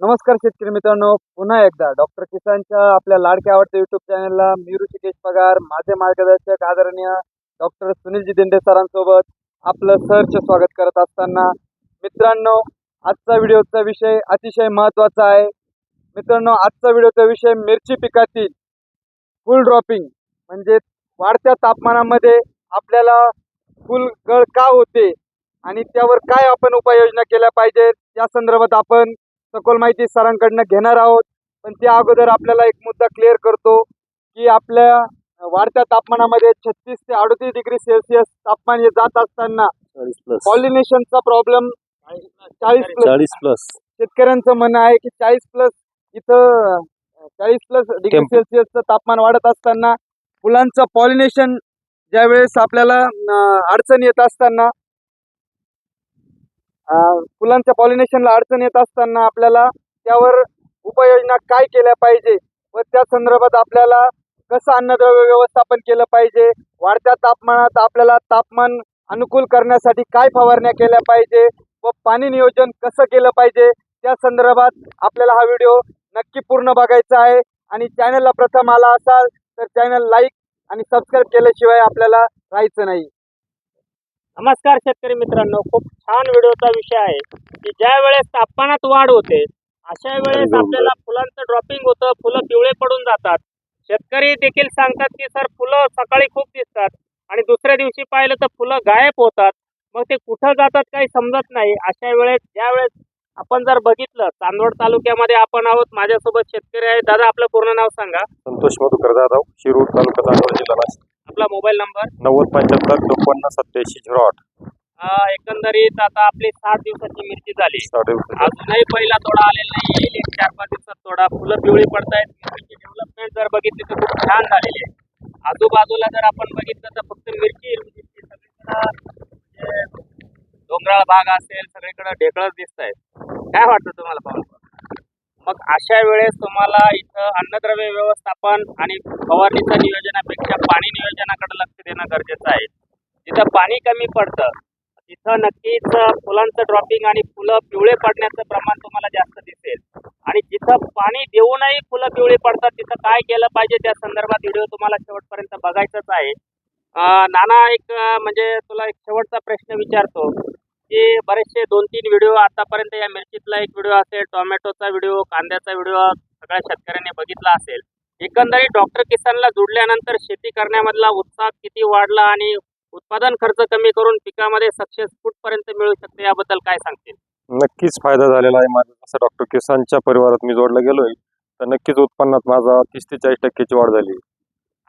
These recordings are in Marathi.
नमस्कार शेतकरी मित्रांनो पुन्हा एकदा डॉक्टर किसानच्या आपल्या लाडक्या आवडत्या युट्यूब चॅनलला मी ऋषिकेश पगार माझे मार्गदर्शक आदरणीय डॉक्टर सुनीलजी दिंडे सरांसोबत आपलं सरचं स्वागत करत असताना मित्रांनो आजचा व्हिडिओचा विषय अतिशय महत्त्वाचा आहे. मित्रांनो आजचा व्हिडिओचा विषय मिरची पिकातील फुल ड्रॉपिंग म्हणजे वाढत्या तापमानामध्ये आपल्याला फुल गळ का होते आणि त्यावर काय आपण उपाययोजना केल्या पाहिजेत या संदर्भात आपण सखोल माहिती सरांकडनं घेणार आहोत. पण त्या अगोदर आपल्याला एक मुद्दा क्लिअर करतो की आपल्या वाढत्या तापमानामध्ये छत्तीस ते अडतीस डिग्री सेल्सिअस तापमान हे जात असताना पॉलिनेशनचा प्रॉब्लेम चाळीस प्लस चाळीस प्लस शेतकऱ्यांचं म्हणणं आहे की चाळीस प्लस इथं चाळीस प्लस डिग्री सेल्सिअसचं तापमान वाढत असताना फुलांचं पॉलिनेशन ज्यावेळेस आपल्याला अडचण येत असताना फुलांच्या पॉलिनेशनला अडचण येत असताना आपल्याला त्यावर उपाययोजना काय केल्या पाहिजे व त्या संदर्भात आपल्याला कसं अन्नद्रव्य व्यवस्थापन केलं पाहिजे? वाढत्या तापमानात आपल्याला तापमान अनुकूल करण्यासाठी काय फवारण्या केल्या पाहिजे? व पाणी नियोजन कसं केलं पाहिजे? त्या संदर्भात आपल्याला हा व्हिडिओ नक्की पूर्ण बघायचा आहे. आणि चॅनलला प्रथम आला असाल तर चॅनल लाईक आणि सबस्क्राईब केल्याशिवाय आपल्याला राहायचं नाही. नमस्कार शेतकरी मित्रांनो खूप छान व्हिडिओचा विषय आहे की ज्या वेळेस तापमानात वाढ होते अशा वेळेस आपल्याला फुलांचं ड्रॉपिंग होतं फुलं पिवळे पडून जातात. शेतकरी देखील सांगतात की सर फुलं सकाळी खूप दिसतात आणि दुसऱ्या दिवशी पाहिलं तर फुलं गायब होतात. मग ते कुठं जातात काही समजत नाही. अशा वेळेस ज्या वेळेस आपण जर बघितलं चांदवड तालुक्यामध्ये आपण आहोत माझ्यासोबत शेतकरी आहे दादा आपलं पूर्ण नाव सांगा. संतोष मधुकर जाधव शिरूर तालुका चांदवड जिल्हा नाशिक. आपला मोबाईल नंबर? नव्वद पंच्याहत्तर चोपन्न सत्याऐंशी झिरो आठ. एकंदरीत आता आपली सात दिवसाची मिरची झाली. अजूनही पहिला तोडा आलेला नाही येईल एक चार पाच दिवसात तोडा. फुलं पिवळी पडतायत. मिरचीची डेव्हलपमेंट जर बघितली तर खूप छान झालेली आहे. आजूबाजूला जर आपण बघितलं तर फक्त मिरची हिरवी दिसते सगळीकडं म्हणजे डोंगराळ भाग असेल सगळीकडे ढेकळच दिसत आहेत काय वाटतं तुम्हाला पाहून मग अशा वेळेस तुम्हाला इथं अन्नद्रव्य व्यवस्थापन आणि फवारणीचं नियोजनापेक्षा पाणी नियोजनाकडे लक्ष देणं गरजेचं आहे. जिथं पाणी कमी पडतं तिथं नक्कीच फुलांचं ड्रॉपिंग आणि फुलं पिवळे पडण्याचं प्रमाण तुम्हाला जास्त दिसेल. आणि जिथं पाणी देऊनही फुलं पिवळी पडतात तिथं काय केलं पाहिजे त्या संदर्भात व्हिडिओ तुम्हाला शेवटपर्यंत बघायचाच आहे. नाना एक म्हणजे तुला एक शेवटचा प्रश्न विचारतो. की बरेचसे दोन तीन व्हिडिओ आतापर्यंत या मिरचीतला एक व्हिडिओ असेल टोमॅटोचा व्हिडिओ कांद्याचा व्हिडिओ सगळ्या शेतकऱ्यांनी बघितला असेल. एकंदरीत डॉक्टर किसानला जुडल्यानंतर शेती करण्यामधला उत्साह किती वाढला आणि उत्पादन खर्च कमी करून पिकामध्ये सक्सेस कुठपर्यंत मिळू शकते याबद्दल काय सांगतील नक्कीच फायदा झालेला आहे माझा. जसं डॉक्टर किसानच्या परिवारात मी जोडला गेलोय तर नक्कीच उत्पन्नात माझा तीस ते चाळीस टक्क्याची वाढ झाली.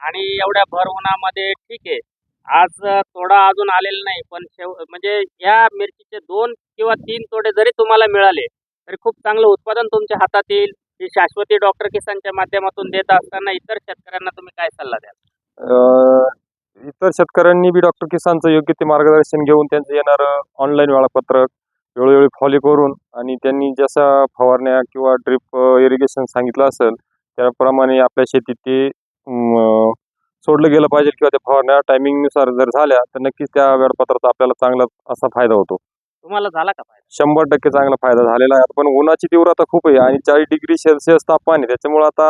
आणि एवढ्या भर उन्हामध्ये ठीक आहे. आज तोडा अजून आलेला नाही पण शेव म्हणजे या मिरचीचे दोन किंवा तीन तोडे जरी तुम्हाला मिळाले तरी खूप चांगलं उत्पादन तुमच्या हातात येईल. ही शाश्वती डॉक्टर किसानच्या माध्यमातून देत असताना इतर शेतकऱ्यांना तुम्ही काय सल्ला द्याल? इतर शेतकऱ्यांनी बी डॉक्टर किसानचं योग्य ते मार्गदर्शन घेऊन त्यांचं येणारं ऑनलाईन वेळापत्रक वेळोवेळी फॉलो करून आणि त्यांनी जसा फवारण्या किंवा ड्रिप इरिगेशन सांगितलं असेल त्याप्रमाणे आपल्या शेतीत ते सोडलं गेलं पाहिजे किंवा त्या फवारण्या टायमिंगनुसार जर झाल्या तर नक्कीच त्या वेळापत्राचा आपल्याला चांगला असा फायदा होतो. तुम्हाला झाला का फायदा? शंभर टक्के चांगला फायदा झालेला आहे. पण उन्हाची तीव्रता खूप आहे आणि चाळीस डिग्री सेल्सिअस तापमान आहे. त्याच्यामुळे आता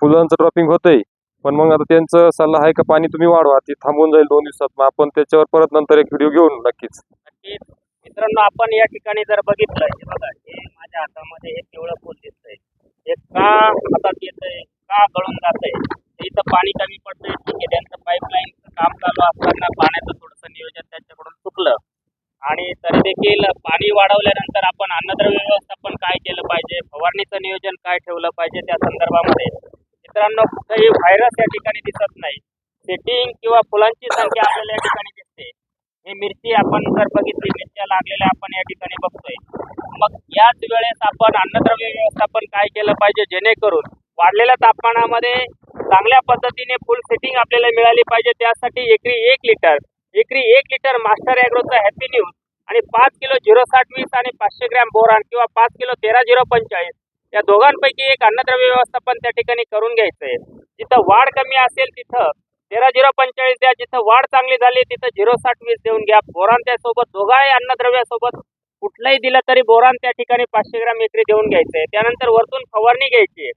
फुलांचं ड्रॉपिंग होतंय. पण मग आता त्यांचं सल्ला आहे का पाणी तुम्ही वाढवा ती थांबून जाईल दोन दिवसात. मग आपण त्याच्यावर परत नंतर एक व्हिडिओ घेऊन नक्कीच. मित्रांनो आपण या ठिकाणी जर बघितलं हे बघा हे माझ्या हातामध्ये हे पिवळं फूल दिसतंय. हे का हातात येतंय? का गळून जातंय? हे इथं पाणी कमी पडतंय ठीक आहे. त्यांचं पाईपलाईन काम चालू असताना पाण्याचं थोडंसं नियोजन त्यांच्याकडून चुकलं. आणि तरी देखील पाणी वाढवल्यानंतर आपण अन्नद्रव्य व्यवस्थापन काय केलं पाहिजे फवारणीचं नियोजन काय ठेवलं पाहिजे त्या संदर्भामध्ये मित्रांनो कुठेही व्हायरस या ठिकाणी दिसत नाही. सेटिंग किंवा फुलांची संख्या आपल्याला या ठिकाणी दिसते. ही मिरची आपण जर बघितली मिरच्या लागलेल्या आपण या ठिकाणी बघतोय. मग याच वेळेस आपण अन्नद्रव्य व्यवस्थापन काय केलं पाहिजे जेणेकरून वाढलेल्या तापमानामध्ये चांगल्या पद्धतीने फुल सेटिंग आपल्याला मिळाली पाहिजे. त्यासाठी एकरी एक लिटर एकरी एक लिटर मास्टर ॲग्रोचा हॅपी न्यूज आणि पाच किलो झिरो साठ वीस आणि पाचशे ग्रॅम बोरान किंवा पाच किलो तेरा झिरो पंचेचाळीस. या दोघांपैकी एक अन्नद्रव्य व्यवस्थापन त्या ठिकाणी करून घ्यायचं आहे जिथं वाढ कमी असेल तिथं तेरा झिरो पंचेचाळीस द्या. जिथं वाढ चांगली झाली तिथं झिरो साठ वीस देऊन घ्या. बोरान त्यासोबत दोघाही अन्नद्रव्यासोबत कुठलंही दिलं तरी बोरान त्या ठिकाणी पाचशे ग्रॅम एकरी देऊन घ्यायचं आहे त्यानंतर वरतून फवारणी घ्यायची आहे.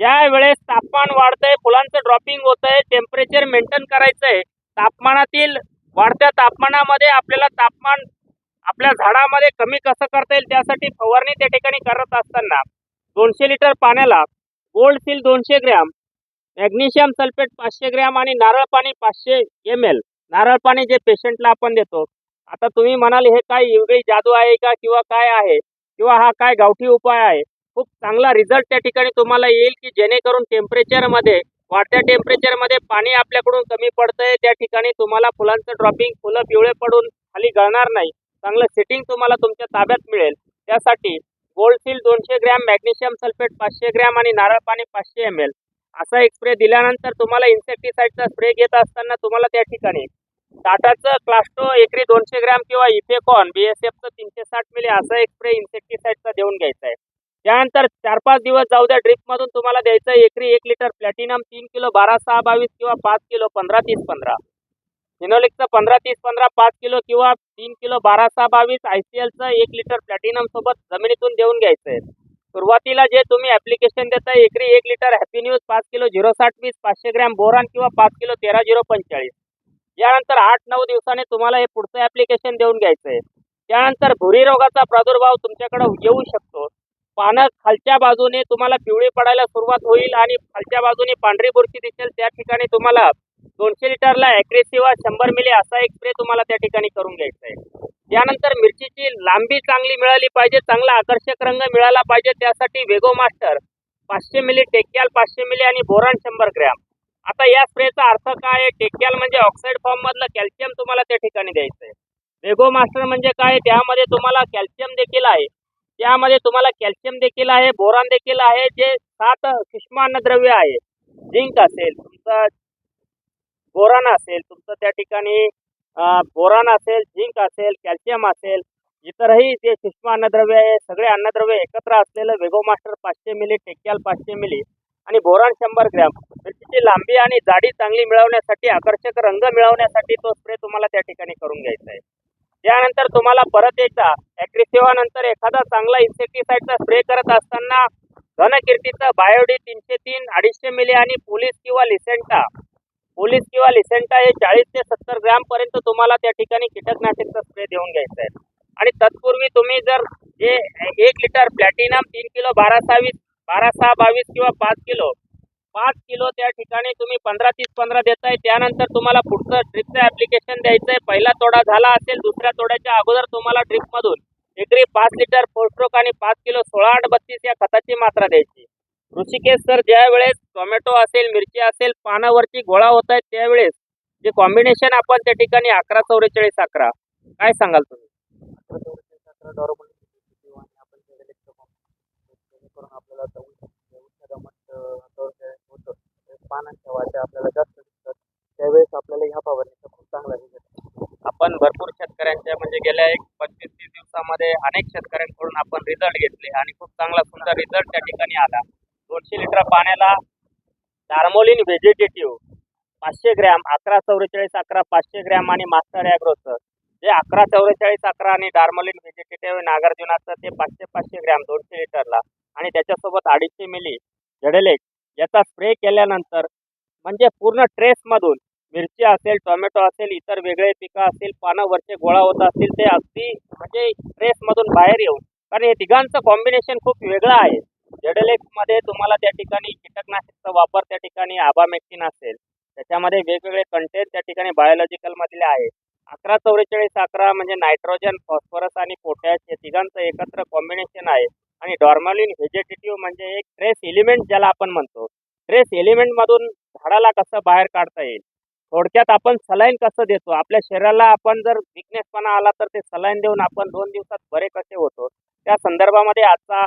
ज्या वेळेस तापमान वाढतंय फुलांचं ड्रॉपिंग होतंय टेम्परेचर मेंटेन करायचंय तापमानातील वाढत्या तापमानामध्ये आपल्याला तापमान आपल्या झाडामध्ये कमी कसं करता येईल त्यासाठी फवारणी त्या ठिकाणी करत असताना दोनशे लिटर पाण्याला गोल्ड सील दोनशे ग्रॅम मॅग्नेशियम सल्फेट पाचशे ग्रॅम आणि नारळ पाणी पाचशे एम एल नारळ पाणी जे पेशंटला आपण देतो. आता तुम्ही म्हणाल हे काय वेगळी जादू आहे का किंवा काय आहे? किंवा हा काय गावठी उपाय आहे? खूप चांगला रिझल्ट त्या ठिकाणी तुम्हाला येईल की जेणेकरून टेम्परेचरमध्ये वाढत्या टेम्परेचरमध्ये पाणी आपल्याकडून कमी पडतंय त्या ठिकाणी तुम्हाला फुलांचं ड्रॉपिंग फुलं पिवळे पडून खाली गळणार नाही. चांगलं सेटिंग तुम्हाला तुमच्या ताब्यात मिळेल. त्यासाठी गोल्ड सील दोनशे ग्रॅम मॅग्नेशियम सल्फेट पाचशे ग्रॅम आणि नारळ पाणी पाचशे एम एल असा एक स्प्रे दिल्यानंतर तुम्हाला इन्सेक्टिसाईडचा स्प्रे घेत असताना तुम्हाला त्या ठिकाणी टाटाचं क्लास्टो एकरी दोनशे ग्रॅम किंवा इफेकॉन बी एस एफचं तीनशे साठ मिली असा एक स्प्रे इन्सेक्टिसाईडचा देऊन घ्यायचा आहे. त्यानंतर चार पाच दिवस जाऊ द्या ड्रिपमधून तुम्हाला द्यायचं आहे एकरी एक लिटर प्लॅटिनम तीन किलो बारा सहा बावीस किंवा पाच किलो पंधरा तीस पंधरा. फिनोलिकचं पंधरा तीस पंधरा पाच किलो किंवा तीन किलो बारा सहा बावीस आय सी एलचं एक लिटर प्लॅटिनम सोबत जमिनीतून देऊन घ्यायचं आहे. सुरुवातीला जे तुम्ही ऍप्लिकेशन देता एकरी एक लिटर हॅपी न्यूज पाच किलो झिरो साठ वीस पाचशे ग्रॅम बोरान किंवा पाच किलो तेरा झिरो पंचेचाळीस. यानंतर आठ नऊ दिवसाने तुम्हाला हे पुढचं ऍप्लिकेशन देऊन घ्यायचं आहे. त्यानंतर भुरी रोगाचा प्रादुर्भाव तुमच्याकडे येऊ शकतो. पानं खालच्या बाजूने तुम्हाला पिवळी पडायला सुरुवात होईल आणि खालच्या बाजूने पांढरी बुरशी दिसेल त्या ठिकाणी तुम्हाला दोनशे लिटरला ॲग्रेसिवा शंभर मिली असा एक स्प्रे तुम्हाला त्या ठिकाणी करून घ्यायचा आहे. त्यानंतर मिरचीची लांबी चांगली मिळाली पाहिजे चांगला आकर्षक रंग मिळाला पाहिजे त्यासाठी वेगो मास्टर पाचशे मिली टेक्याल पाचशे मिली आणि बोरान शंभर ग्रॅम. आता या स्प्रेचा अर्थ काय आहे? टेक्याल म्हणजे ऑक्साईड फॉर्म मधलं कॅल्शियम तुम्हाला त्या ठिकाणी द्यायचं आहे. वेगो मास्टर म्हणजे काय? त्यामध्ये तुम्हाला कॅल्शियम देखील आहे. त्यामध्ये तुम्हाला कॅल्शियम देखील आहे बोरान देखील आहे जे सात सूक्ष्म अन्नद्रव्य आहे. झिंक असेल तुमचं बोरान असेल तुमचं त्या ठिकाणी बोरान असेल झिंक असेल कॅल्शियम असेल इतरही जे सूक्ष्म अन्नद्रव्य आहे सगळे अन्नद्रव्य एकत्र असलेलं वेगो मास्टर पाचशे मिली टेक्याल पाचशे मिली आणि बोरान शंभर ग्रॅम. मिरचीची लांबी आणि जाडी चांगली मिळवण्यासाठी आकर्षक रंग मिळवण्यासाठी तो स्प्रे तुम्हाला त्या ठिकाणी करून घ्यायचा आहे. त्यानंतर तुम्हाला परत एकदा ॲग्रेसिव्हा नंतर एखादा चांगला इन्सेक्टिसाइडचा स्प्रे करत असताना घनकीर्तीचं बायोडी तीनशे तीन अडीचशे मिली आणि पोलीस किंवा लिसेंटा पोलीस किंवा लिसेंटा हे चाळीस ते सत्तर ग्रॅम पर्यंत तुम्हाला त्या ठिकाणी कीटकनाशकचा स्प्रे देऊन घ्यायचा आहे. आणि तत्पूर्वी तुम्ही जर जे एक लिटर प्लॅटिनम तीन किलो बारा सहावीस बारा सहा बावीस किंवा पाच किलो पाच किलो त्या ठिकाणी तुम्ही पंधरा तीस पंधरा देताय त्यानंतर तुम्हाला पुढचं ड्रिपचं ऍप्लिकेशन द्यायचं आहे पहिला तोडा झाला असेल दुसऱ्या तोड्याच्या अगोदर तुम्हाला ड्रिपमधून एकरी पाच लिटर फोस्ट्रोक आणि पाच किलो सोळा आठ बत्तीस या खताची मात्रा द्यायची ऋषिकेश सर ज्या वेळेस टोमॅटो असेल मिरची असेल पानावरची गोळा होत आहेत त्यावेळेस जे कॉम्बिनेशन आपण त्या ठिकाणी अकरा चौवेचाळीस अकरा काय सांगाल तुम्ही आपल्याला पानांच्या वाट्या आपल्याला जास्त दिसतात. त्यावेळेस आपल्याला ह्या फवारणीचा खूप चांगला रिझल्ट आपण भरपूर शेतकऱ्यांच्या म्हणजे गेल्या एक पंचवीस तीस दिवसामध्ये अनेक शेतकऱ्यांकडून आपण रिझल्ट घेतले आणि खूप चांगला सुंदर रिझल्ट त्या ठिकाणी आला. दोनशे लिटर पाण्याला डार्मोलिन व्हेजिटेटिव्ह पाचशे ग्रॅम अकरा चौवेचाळीस अकरा पाचशे ग्रॅम आणि मास्टर ॲग्रोचं जे अकरा चौवेचाळीस अकरा आणि डार्मोलिन व्हेजिटेटिव्ह नागार्जुनाचं ते पाचशे पाचशे ग्रॅम दोनशे लिटरला. आणि त्याच्यासोबत अडीचशे मिली झडेलेक याचा स्प्रे केल्यानंतर म्हणजे पूर्ण ट्रेसमधून मिरची असेल टोमॅटो असेल इतर वेगळे पिकं असतील पानं वरचे गोळा होत असतील ते अगदी म्हणजे ट्रेसमधून बाहेर येऊन. कारण हे तिघांचं कॉम्बिनेशन खूप वेगळं आहे. मध्ये तुम्हाला त्या ठिकाणी कीटकनाशकचा वापर त्या ठिकाणी आबामेक्टिन असेल. त्याच्यामध्ये वेगवेगळे कंटेंट त्या ठिकाणी बायोलॉजिकल मधले आहे. अकरा चौवेचाळीस अकरा म्हणजे नायट्रोजन फॉस्फरस आणि पोटॅश हे तिघांचं एकत्र कॉम्बिनेशन आहे. आणि डॉर्मॉलिन व्हेजिटेटिव्ह म्हणजे एक ट्रेस एलिमेंट ज्याला आपण म्हणतो. ट्रेस एलिमेंट मधून झाडाला कसं बाहेर काढता येईल? थोडक्यात आपण सलाईन कसं देतो? आपल्या शरीराला आपण जर विकनेसपणा आला तर ते सलाईन देऊन आपण दोन दिवसात बरे कसे होतो? त्या संदर्भामध्ये आजचा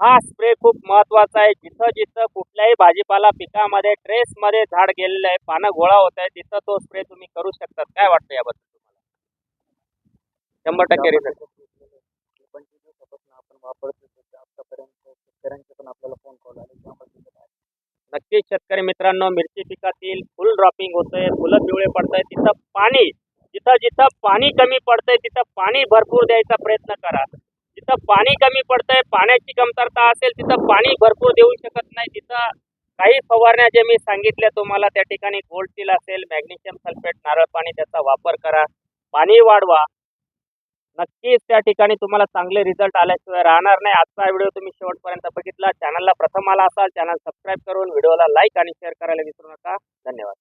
हा स्प्रे खूप महत्त्वाचा आहे. जिथं जिथं कुठल्याही भाजीपाला पिकामध्ये ट्रेसमध्ये झाड गेलेलं आहे पानं गोळा होत आहे तिथं तो स्प्रे तुम्ही करू शकतात. काय वाटतं याबद्दल तुम्हाला? शंभर टक्के नक्कीच शेतकरी मित्रांनो मिरची पिकातील फुल ड्रॉपिंग होतंय फुलं पिवळे पडताय तिथं पाणी जिथं जिथं पाणी कमी पडतंय तिथं पाणी भरपूर द्यायचा प्रयत्न करा. जिथं पाणी कमी पडतंय पाण्याची कमतरता असेल तिथं पाणी भरपूर देऊ शकत नाही. तिथं काही फवारण्या जे मी सांगितल्या तुम्हाला त्या ठिकाणी गोल्ड सील असेल मॅग्नेशियम सल्फेट नारळ पाणी त्याचा वापर करा. पाणी वाढवा. नक्कीच त्या ठिकाणी तुम्हाला चांगले रिझल्ट आल्याशिवाय राहणार नाही. आजचा व्हिडिओ तुम्ही शेवटपर्यंत बघितला. चॅनलला प्रथम आला असाल चॅनल सबस्क्राईब करून व्हिडिओला लाईक आणि शेअर करायला विसरू नका. धन्यवाद.